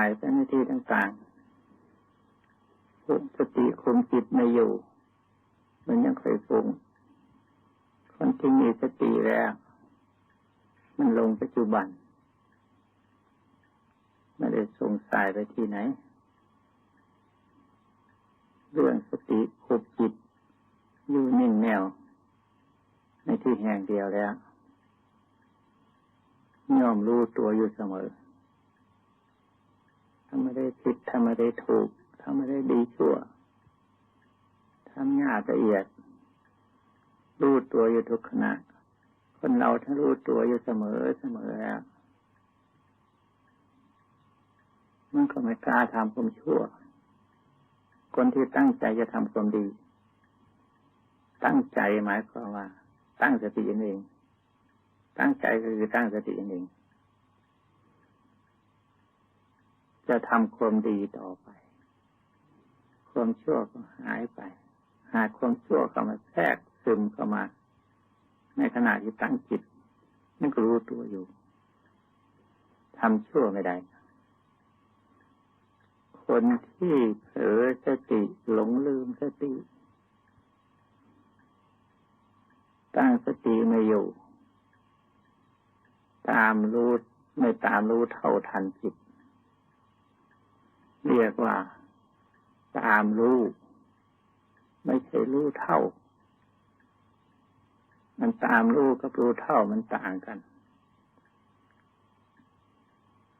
ายไปในที่ต่างๆสติคุมจิตไม่อยู่ มันยังเคยฟุ้งคนที่มีสติแล้วมันลงปัจจุบันไม่ได้สงสัยไปที่ไหน เรื่องสติคุบจิตอยู่นิ่งแนว ในที่แห่งเดียวแล้วย่อมรู้ตัวอยู่เสมอ ทำไม่ได้ผิดทำไม่ได้ถูกทำไม่ได้ดีชั่วทำยากละเอียด รู้ตัวอยู่ทุกขณะ คนเราถ้ารู้ตัวอยู่เสมอเสมอแล้วมันก็ไม่กล้าทำความชั่ว คนที่ตั้งใจจะทำความดี ตั้งใจหมายความว่า ตั้งสติเอง ตั้งใจก็คือตั้งสติเอง จะทำความดีต่อไป ความชั่วก็หายไป หากความชั่วเข้ามาแทรกซึมเข้ามา ในขณะที่ตั้งจิตนั่นก็รู้ตัวอยู่ทำชั่วไม่ได้ คนที่เผลอสติหลงลืมสติ ตั้งสติไม่อยู่ ตามรู้ไม่ตามรู้เท่าทันจิต เรียกว่าตามรู้ไม่ใช่รู้เท่า มันตามรู้กับรู้เท่ามันต่างกัน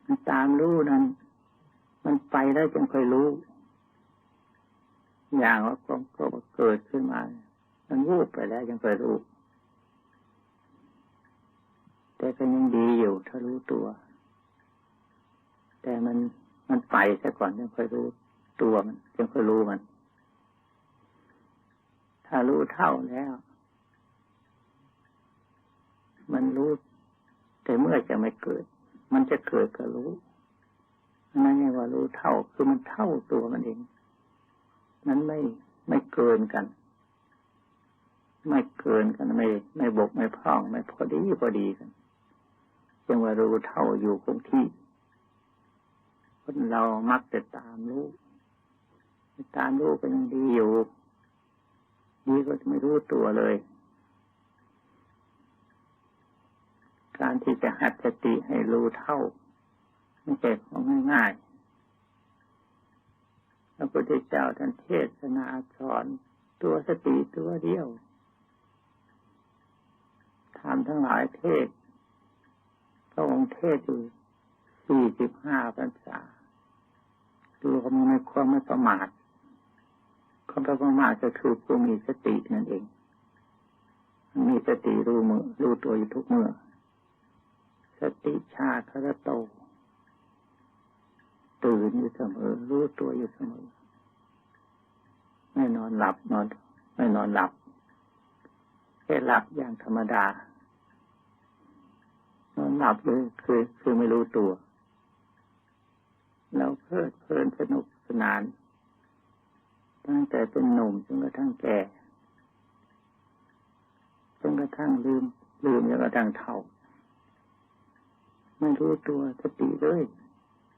มันตามรู้นั้น มันไปแล้วจึงค่อยรู้ อย่างว่าความโกรธเกิดขึ้นมา มันวูบไปแล้วยังค่อยรู้ แต่ก็ยังดีอยู่ถ้ารู้ตัว แต่มัน มันไปซะก่อนยังค่อยรู้ตัวมันยังค่อยรู้มัน ถ้ารู้เท่าแล้ว มันรู้ แต่เมื่อจะไม่เกิด มันจะเกิดก็รู้นั่นเรียกว่ารู้เท่าคือมันเท่าตัวมันเองนั้นไม่ไม่เกินกัน ไม่เกินกันไม่ ไม่บกไม่พร่อง ไม่พอดีพอดีกันจึงว่ารู้เท่าอยู่คงที่ คนเรามักจะตามรู้ตามรู้ก็ยังดีอยู่ ดีก็ไม่รู้ตัวเลย การที่จะหัดสติให้รู้เท่า ไม่ใช่ของง่ายๆพระพุทธเจ้าท่านเทศนาสอนตัวสติตัวเดียวทำทั้งหลายเทศพระองค์เทศอยู่สี่สิบห้าพรรษา ดูเขาไม่ความไม่ประมาทความประมาทก็คือผู้มีสตินั่นเอง มีสติรู้มือรู้ตัวอยู่ทุกเมื่อ สติชาคระโต ตื่นอยู่เสมอ รู้ตัวอยู่เสมอ ไม่นอนหลับนอน ไม่นอนหลับแค่หลับอย่างธรรมดานอนหลับเลยคือคือไม่รู้ตัว แล้วเพลิดเพลินสนุกสนาน ตั้งแต่เป็นหนุ่มจนกระทั่งแก่จนกระทั่งลืม ลืมจนกระทั่งเฒ่า ไม่รู้ตัวสติเลย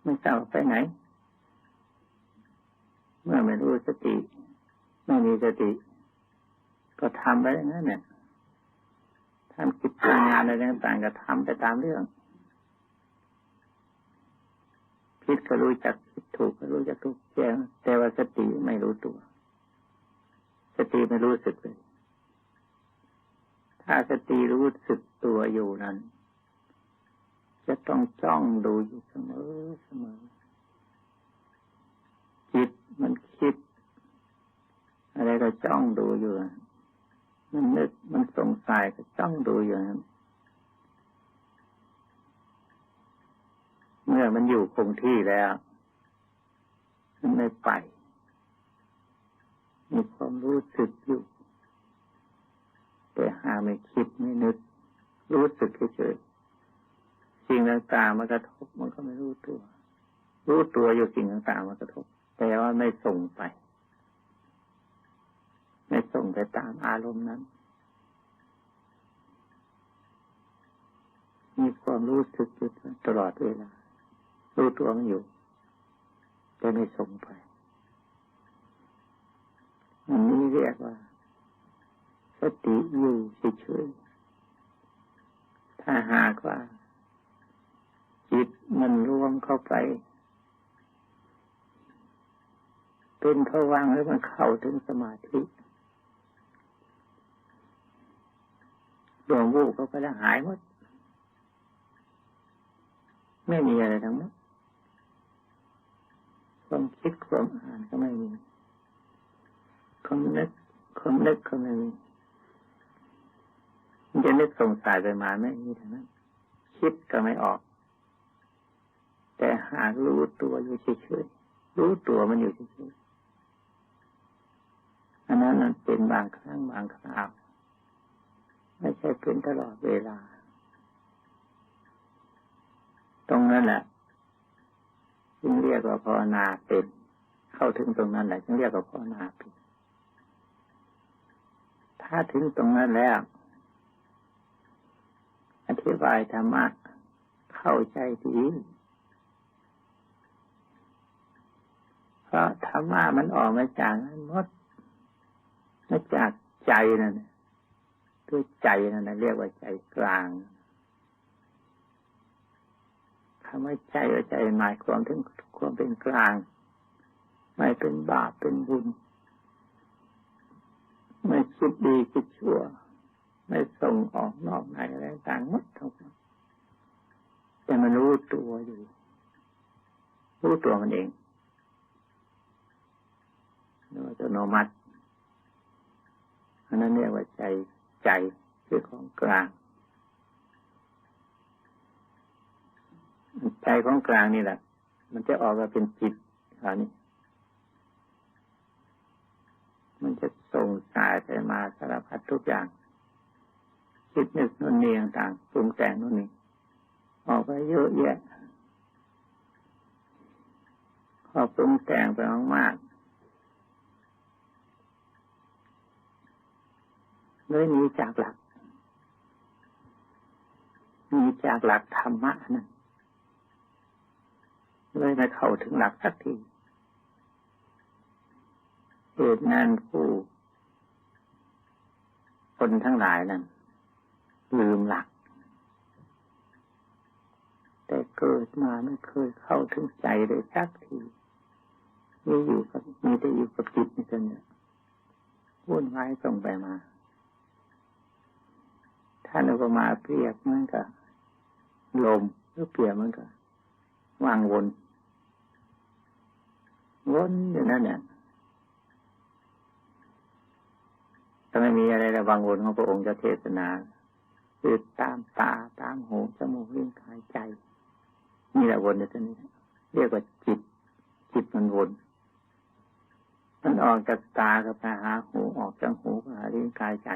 ไม่ทราบไปไหน เมื่อไม่รู้สติ ไม่มีสติ ก็ทำไปอย่างนั้นเนี่ยทำกิจการงานอะไรต่างๆก็ทำไปตามเรื่อง คิดก็รู้จักคิดถูกก็รู้จักถูกแจ้งแต่ว่าสติไม่รู้ตัว สติไม่รู้สึกเลย ถ้าสติรู้สึกตัวอยู่นั้น จะต้องจ้องดูอยู่เสมอเสมอจิตมันคิด อะไรก็จ้องดูอยู่มันนึกมันสงสัยก็จ้องดูอย่างนั้น เมื่อมันอยู่คงที่แล้วมันไม่ไป มีความรู้สึกอยู่ แต่หาไม่คิดไม่นึก รู้สึกเฉยๆสิ่งต่างๆมากระทบมันก็ไม่รู้ตัว รู้ตัวอยู่สิ่งต่างๆมากระทบ แต่ว่าไม่ส่งไป ไม่ส่งไปตามอารมณ์นั้นมีความรู้สึกอยู่ตลอดเวลา รู้ตัวมันอยู่จะไม่ส่งไปอันนี้เรียกว่า สติอยู่เฉยๆถ้าหากว่า จิตมันรวมเข้าไป เป็นเขาวางแล้วมันเข้าถึงสมาธิดวงวูบเขาก็จะหายหมด ไม่มีอะไรทั้งนั้น ความคิดความอ่านก็ไม่มีความนึกความนึกก็ไม่มีมันจะนึกสงสัยไปมาไม่มีทั้งนั้นคิดก็ไม่ออก แต่หากรู้ตัวอยู่เฉยๆรู้ตัวมันอยู่เฉยๆอันนั้นมันเป็นบางครั้งบางคราวไม่ใช่เป็นตลอดเวลา ตรงนั้นแหละ จึงเรียกว่าภาวนาเป็น เข้าถึงตรงนั้นแหละจึงเรียกว่าภาวนาเป็น ถ้าถึงตรงนั้นแล้ว อธิบายธรรมะเข้าใจดีเพราะธรรมะมันออกมาจากนั้นหมดมาจากใจนั่นด้วใจนั่นเรียกว่าใจกลางคำว่าใจว่าใจหมายความถึงความเป็นกลาง ไม่เป็นบาปเป็นบุญ ไม่คิดดีคิดชั่ว ไม่ส่งออกนอกในอะไรต่างหมดทั้งหมดแต่มันรู้ตัวอยู่ รู้ตัวมันเองโดยอัตโนมัติอันนั้นเรียกว่าใจใจคือของกลาง ใจของกลางนี่แหละ มันจะออกมาเป็นจิตคราวนี้ มันจะส่งสายไปมาสารพัดทุกอย่างคิดนึกนู่นนี่ต่างปรุงแต่งนู่นนี่ออกไปเยอะแยะพอปรุงแต่งไปมากๆเลยหนีจากหลักหนีจากหลักธรรมะนั่น เลยไม่เข้าถึงหลักสักทีเหตุนั้นผู้คนทั้งหลายนั้นลืมหลัก แต่เกิดมาไม่เคยเข้าถึงใจเลยสักทีมีอยู่กับมีแต่อยู่กับจิตนี่เองเนี่ยวุ่นวายส่งไปมา ท่านอุปมาเปรียบเหมือนกับลมหรือเปรียบเหมือนกับวางวน วนอยู่นั่นเนี่ยถ้าไม่มีอะไรระวังวนของพระองค์จะเทศนาคือตามตาตามหูจมูกลิ้นกายใจนี่แหละวนอยู่ที่นี้ เรียกว่าจิต จิตมันวนมันออกจากตาก็ไปหาหูออกจากหูก็หาลิ้นกายใจ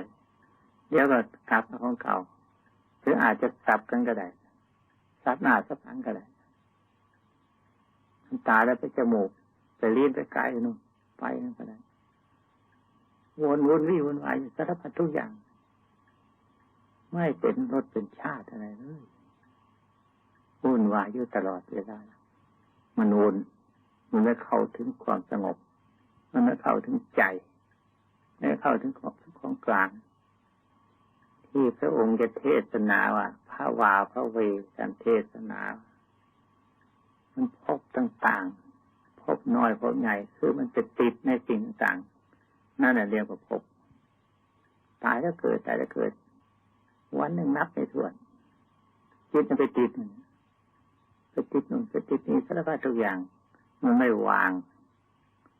เดี๋ยวก็กลับมาของเก่าหรืออาจจะสับกันก็ได้สับหน้าสับหลังก็ได้ตาแล้วไปจมูก ไปเลียนไปไกลนู่นไปนั่นก็ได้วนวนวิ่วนวายสารพัดทุกอย่าง ไม่เป็นรถเป็นชาติอะไรเลยวุ่นวายอยู่ตลอดเวลามันวนมันไม่เข้าถึงความสงบ มันไม่เข้าถึงใจไม่เข้าถึงของของกลาง ที่พระองค์จะเทศนาว่าพระวาพระเวการเทศนา มันพบต่างๆ พบน้อยพบใหญ่คือมันจะติดในสิ่งต่างนั่นแหละเรียกว่าพบตายแล้วเกิดตายแล้วเกิด วันหนึ่งนับไม่วนจิตมันไปติดไปติดนู่นไปติดนี้สารพัดทุกอย่าง มันไม่วาง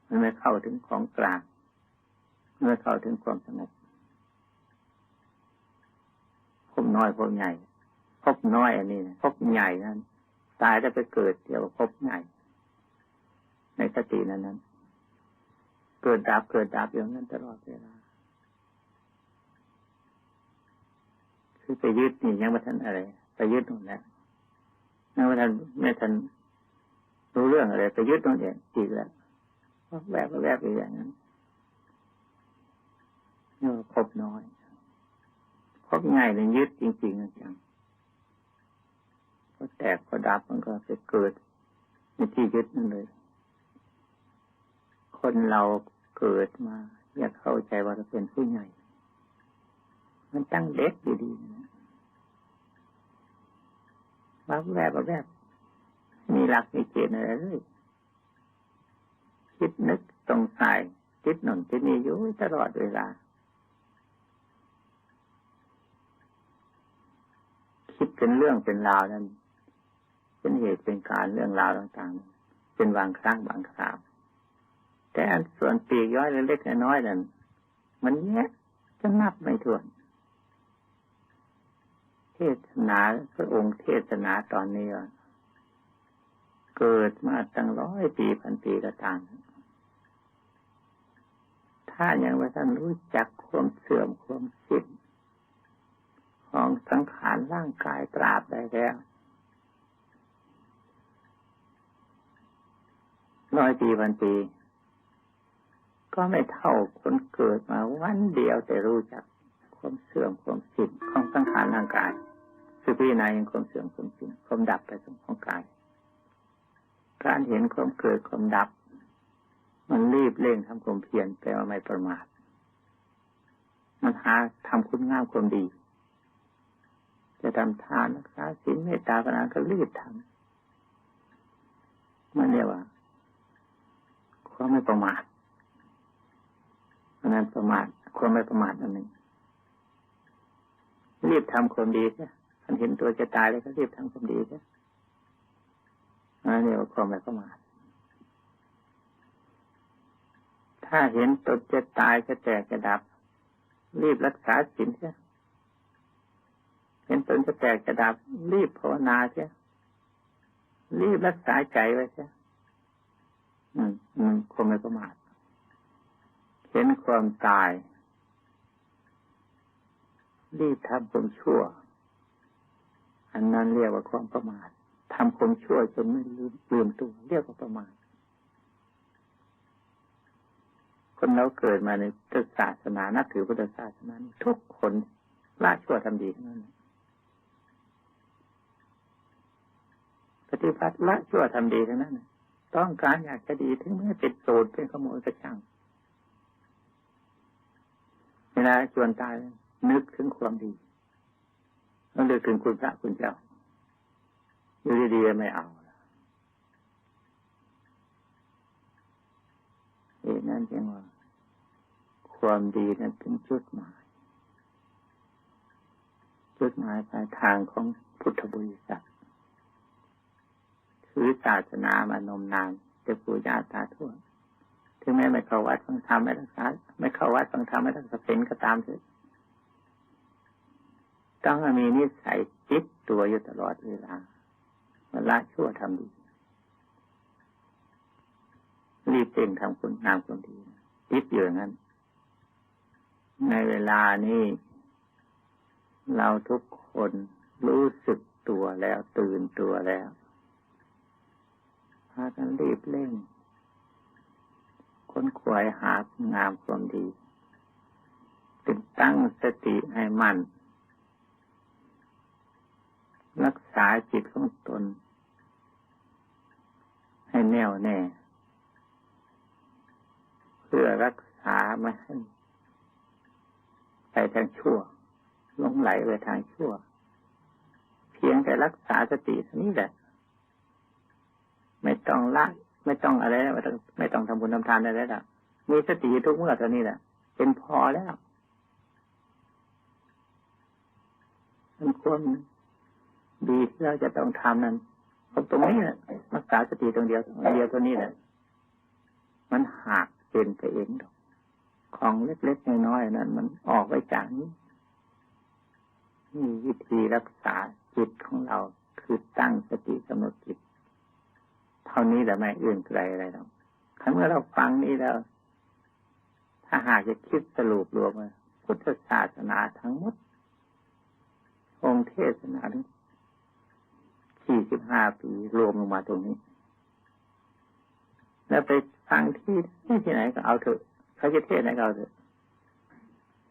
มันไม่เข้าถึงของกลางมันไม่เข้าถึงความสงบพบน้อยพบใหญ่พบน้อยอันนี้พบใหญ่นั้นตายแล้วไปเกิดเดี๋ยวพบใหญ่ ในสตินั้นนั้นเกิดดับเกิดดับอย่างนั้นตลอดเวลา คือไปยึดนี่ยังไม่ทันอะไร ไปยึดตรงนั้นยังไม่ทันไม่ทันรู้เรื่องอะไร ไปยึดตรงนี้อีกแล้วแบบแบบอีกอย่างนั้นนี่ว่าพบน้อยพบง่ายเลยยึดจริงๆจังก็แตกก็ดับมันก็จะเกิดในที่ยึดนั่นเลย คนเราเกิดมาอยากเข้าใจว่าเราเป็นผู้ใหญ่ มันตั้งเด็กดีๆนะว่าแวบแบบมีหลักมีเกณฑ์อะไรเลยคิดนึกตรงสายคิดหนุนคิดนี่อยู่ตลอดเวลา คิดเป็นเรื่องเป็นราวนั้น เป็นเหตุเป็นการเรื่องราวต่างๆ เป็นบางครั้งบางคราว แต่อันส่วนปีกย้อยเล็กๆน้อยๆนั้นมันแยะจะนับไม่ถ้วน เทศนาพระองค์เทศนาตอนนี้เกิดมาตั้งร้อยปีพันปีก็ตามถ้ายังว่าท่านรู้จักความเสื่อมความสิ้นของสังขารร่างกายตราบได้แล้วร้อยปีพันปี ก็ไม่เท่าคนเกิดมาวันเดียวแต่รู้จักความเสื่อมความสิ้นของสังขารร่างกายคือพิจารณาอย่างความเสื่อมความสิ้นความดับไปของกาย การเห็นความเกิดความดับ มันรีบเร่งทำความเพียรแปลว่าไม่ประมาทมันหาทำคุณงามความดี จะทำทานรักษาศีลเมตตาปนาก็รีบทำมันเรียกว่าความไม่ประมาท อันนั้นประมาทความไม่ประมาทอันหนึ่งรีบทำความดีใช่ท่านเห็นตัวจะตายเลยก็รีบทำความดีใช่อันนี้ว่าความไม่ประมาทถ้าเห็นตัวจะตายจะแตกจะดับ รีบรักษาศีลใช่เห็นตนจะแตกจะดับ รีบภาวนาใช่รีบรักษาใจไว้ใช่อืมอืมความไม่ประมาท เห็นความตายรีบทำความชั่ว อันนั้นเรียกว่าความประมาททำความชั่วจนไม่ลืมลืมตัวเรียกว่าประมาทคนเราเกิดมาในพุทธศาสนานับถือพุทธศาสนาทุกคนละชั่วทำดีทั้งนั้นปฏิบัติละชั่วทำดีทั้งนั้น ต้องการอยากจะดีถึงแม้เป็นโจรเป็นขโมยกระช่าง วลาชวนตายนึกถึงความดีต้องนึกถึงคุณพระคุณเจ้าอยู่ดีๆไม่เอาเหตุนั้นจึงว่าความดีนั้นเป็นจุดหมาย จุดหมายปลายทางของพุทธบริษัทถือศาสนามานมนานจะปู่ย่าตาทว ถึงแม้ไม่เข้าวัดฟังธรรมไม่รักษาไม่เข้าวัดฟังธรรมไม่รักษาศีลก็ตามเถอะต้องมีนิสัยจิตตัวอยู่ตลอดเวลาเวละชั่วทำดี รีบเต่งทำคุณงามคนดีจิตอยู่ยงนั้น ในเวลานี้เราทุกคนรู้สึกตัวแล้วตื่นตัวแล้วพากันรีบเร่ง ค้นควยหางามความดีติดตั้งสติให้มั่นรักษาจิตของตน ให้แน่วแน่ เพื่อรักษาไม่ให้ไปทางชั่วลงไหลไปทางชั่ว เพียงแต่รักษาสตินี้แหละ ไม่ต้องละ ไม่ต้องอะไรไม่ต้องไม่ต้องทำบุญทำทานอะไรแล้วมีสติทุกเมื่อเท่านี้แหละเป็นพอแล้วมันควรดีเราจะต้องทำนั้นตรงนี้แหละรักษาสติตรงเดียวเดียวตัวนี้แหละมันหักเป็นไปเองดอกของเล็กๆน้อยๆนั้นมันออกไปจากนี้นี่วิธีรักษาจิตของเราคือตั้งสติกำหนดจิต เท่านี้แหละไม่อื่นไกลอะไรหรอกครั้งเมื่อเราฟังนี้แล้ว ถ้าหากจะคิดสรุปรวมพุทธศาสนาทั้งหมด องค์เทศนาทั้งสี่สิบห้าปีรวมลงมาตรงนี้ แล้วไปฟังที่ที่ไหนก็เอาเถอะเขาจะเทศไหนก็เอาเถอะ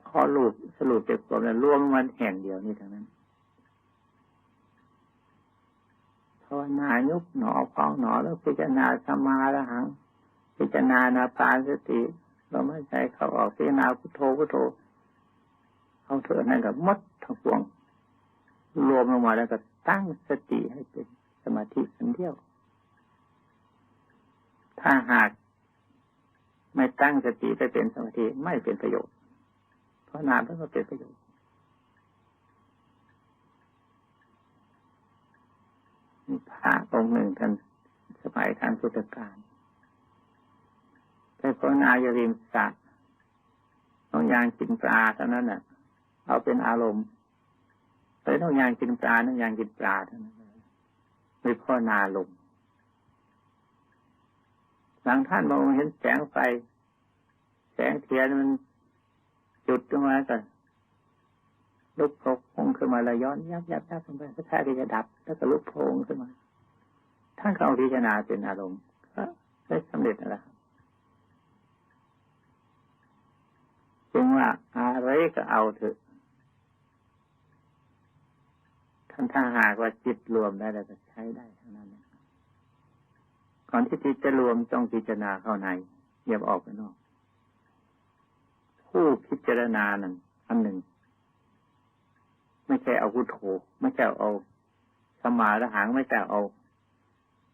ขอรูปสรุปเจ็บความแล้วรวมมันแห่งเดียวนี่ทั้งนั้น ภาวนายุบหนอพองหนอแล้วพิจารณาสมาละหัง พิจารณานาปานสติเราไม่ใจเขาออกพิจารณาพุทโธพุทโธเอาเถอะนั่นกับมดทั้งปวง รวมลงมาแล้วก็ตั้งสติให้เป็นสมาธิอันเดียว ถ้าหากไม่ตั้งสติไปเป็นสมาธิไม่เป็นประโยชน์เพราะนานแล้วก็เป็นประโยชน์พระ องค์หนึ่งท่านสมัยทานพุทธกาลไปภาวนาอยู่ริมสระต้องยางกินปลาเท่านั้นน่ะ เอาเป็นอารมณ์ไปต้องยางกินปลาต้องยางกินปลาเท่านั้นไม่ภาวนาลงหลังท่านมองเห็นแสงไฟ แสงเทียนมันจุดขึ้นมาก่อนลุกโพงขึ้นมาแล้วย้อนยับยับยับลงไปก็แค่ที่จะดับ แล้วก็ลุกโพงขึ้นมา ท่านเอาพิจารณาเป็นอารมณ์ก็ได้สำเร็จแล้วจึงว่าอะไรก็เอาเถอะท่านถ้าหากว่าจิตรวมได้แล้วก็ใช้ได้ทั้งนั้นก่อนที่จิตจะรวมต้องพิจารณาเข้าในอย่าออกไปนอก ผู้พิจารณานั้นอันหนึ่ง ไม่ใช่เอาพุทโธไม่ใช่เอาสมาระหังไม่ใช่เอา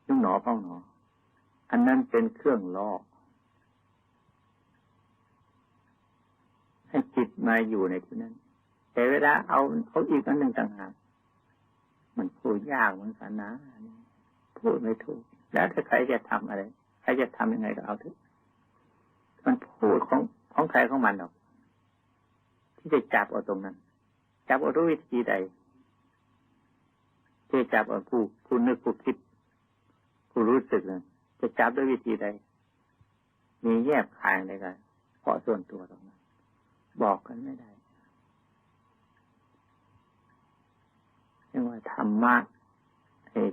ยุ่งหนอพ้องหนอ อันนั้นเป็นเครื่องล่อให้จิตมาอยู่ในที่นั้น แต่เวลาเอาเขาอีกอันหนึ่งต่างหากมันพูดยากเหมือนกันนะพูดไม่ถูก แล้วถ้าใครจะทำอะไร ใครจะทำยังไงก็เอาเถอะมันพูดของของใครของมันหรอก ที่จะจับเอาตรงนั้น จับเอาด้วยวิธีใดที่จับเอาผู้ผู้นึกผู้คิด ผู้รู้สึกจะจับด้วยวิธีใด มีแยบคายอะไรกันเพราะส่วนตัวตรงนั้น บอกกันไม่ได้เรียกว่าธรรมะ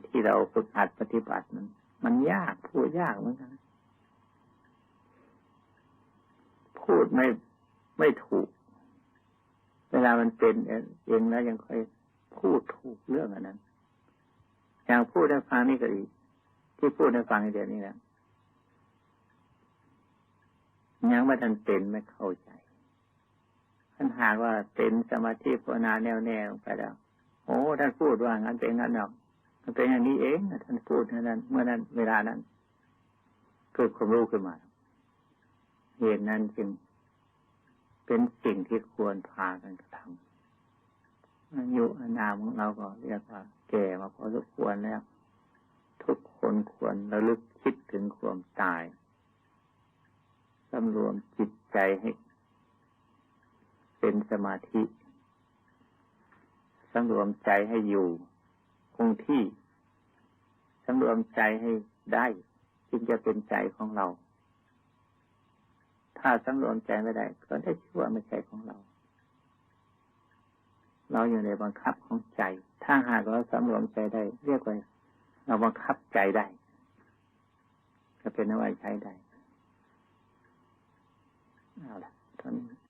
ที่เราฝึกหัดปฏิบัติมันมันยากพูดยากเหมือนกันพูดไม่ไม่ถูก เวลามันเป็นเองแล้วยังค่อยพูดถูกเรื่องอันนั้น อย่างพูดให้ฟังนี่ก็ดี ที่พูดให้ฟังเดี๋ยวนี้แหละยังไม่ทันเป็นไม่เข้าใจท่านหากว่าเป็นสมาธิภาวนาแน่วแน่ไปแล้วโอ้ท่านพูดว่างั้นเป็นงั้นหรอกมันเป็นอย่างนี้เองท่านพูดเท่านั้น เมื่อนั้นเวลานั้นเกิดความรู้ขึ้นมาเหตุนั้นจึงเป็นสิ่งที่ควรพากันกระทำอายุอนามของเราก็เรียกว่าแก่มาพอสมควรแล้ว ทุกคนควรระลึกคิดถึงความตายสำรวมจิตใจให้เป็นสมาธิสำรวมใจให้อยู่คงที่สำรวมใจให้ได้จึงจะเป็นใจของเรา ถ้าสำรวมใจไม่ได้ ก็ได้ชื่อว่าไม่ใช่ของเรา เราอยู่ในบังคับของใจ ถ้าหากเราสำรวมใจได้ เรียกว่า เราบังคับใจได้ก็เป็นนวัยใช้ได้เอาละตอนนี้